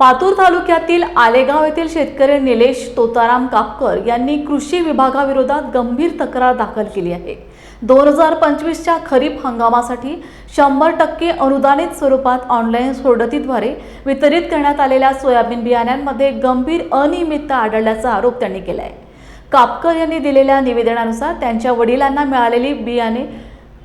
पातूर तालुक्यातील आलेगाव येथील शेतकरी निलेश तोताराम कापकर यांनी कृषी विभागाविरोधात गंभीर तक्रार दाखल केली आहे. दोन हजार पंचवीसच्या खरीप हंगामासाठी शंभर टक्के अनुदानित स्वरूपात ऑनलाईन सोडतीद्वारे वितरित करण्यात आलेल्या सोयाबीन बियाण्यांमध्ये गंभीर अनियमितता आढळल्याचा आरोप त्यांनी केला आहे कापकर यांनी दिलेल्या निवेदनानुसार त्यांच्या वडिलांना मिळालेली बियाणे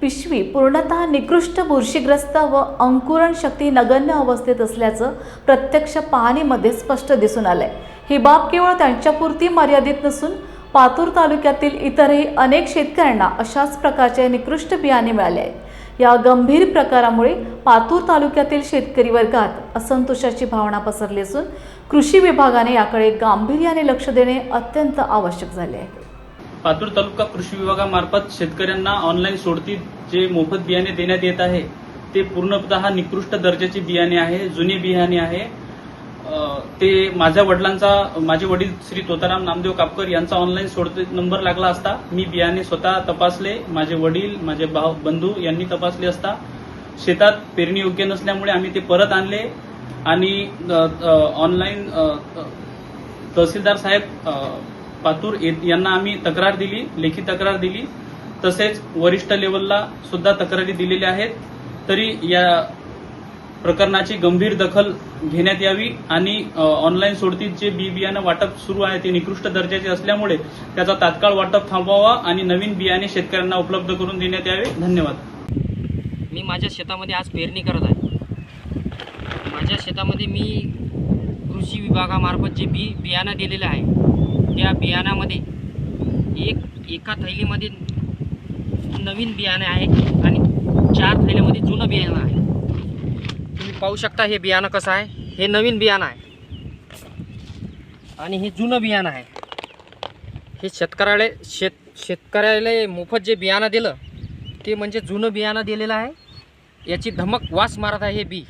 पिशवी पूर्णतः निकृष्ट बुरशीग्रस्त व अंकुरण शक्ती नगण्य अवस्थेत असल्याचं प्रत्यक्ष पाहणीमध्ये स्पष्ट दिसून आलंय. ही बाब केवळ त्यांच्यापुरती मर्यादित नसून पातूर तालुक्यातील इतरही अनेक शेतकऱ्यांना अशाच प्रकारचे निकृष्ट बियाणे मिळाले आहेत. या गंभीर प्रकारामुळे पातूर तालुक्यातील शेतकरी वर्गात असंतोषाची भावना पसरली असून कृषी विभागाने याकडे गांभीर्याने लक्ष देणे अत्यंत आवश्यक झाले आहे. पातूर तालुका कृषी विभागामार्फत शेतकऱ्यांना ऑनलाईन सोडती जे मोफत बियाणे देण्यात येत आहे ते पूर्णतः निकृष्ट दर्जाचे बियाणे आहे जुने बियाणे आहे. ते माझ्या वडिलांचा माझे वडील श्री तोताराम नामदेव कापकर यांचा ऑनलाईन सोडते नंबर लागला असता मी बियाणे स्वतः तपासले माझे वडील माझे भाऊ बंधू यांनी तपासले असता. शेतात पेरणी योग्य नसल्यामुळे आम्ही ते परत आणले आणि ऑनलाईन तहसीलदार साहेब पातूर यांना आम्ही तक्रार दिली लेखी तक्रार दिली. तसेच वरिष्ठ लेवलला सुद्धा तक्रारी दिलेल्या आहेत. तरी या प्रकरणाची गंभीर दखल घेण्यात यावी आणि ऑनलाईन सोडतीत जे बी बियाणं वाटप सुरू आहे ते निकृष्ट दर्जाचे असल्यामुळे त्याचा तात्काळ वाटप थांबवावा आणि नवीन बियाणे शेतकऱ्यांना उपलब्ध करून देण्यात यावे. धन्यवाद. मी माझ्या शेतामध्ये आज पेरणी करत आहे. माझ्या शेतामध्ये मी कृषी विभागामार्फत जे बी बियाणं दिलेलं आहे त्या बियाणामध्ये एक एका थैलीमध्ये नवीन बियाणे आहे आणि चार थैलीमध्ये जुनं बियाणं आहे. तुम्ही पाहू शकता हे बियाणं कसं आहे. हे नवीन बियाणं आहे. आणि हे जुनं बियाणं आहे. हे शेतकऱ्याला शेत शेतकऱ्याला मोफत जे बियाणं दिलं ते म्हणजे जुनं बियाणं दिलेलं आहे. याची धमक वास मारत आहे हे बी.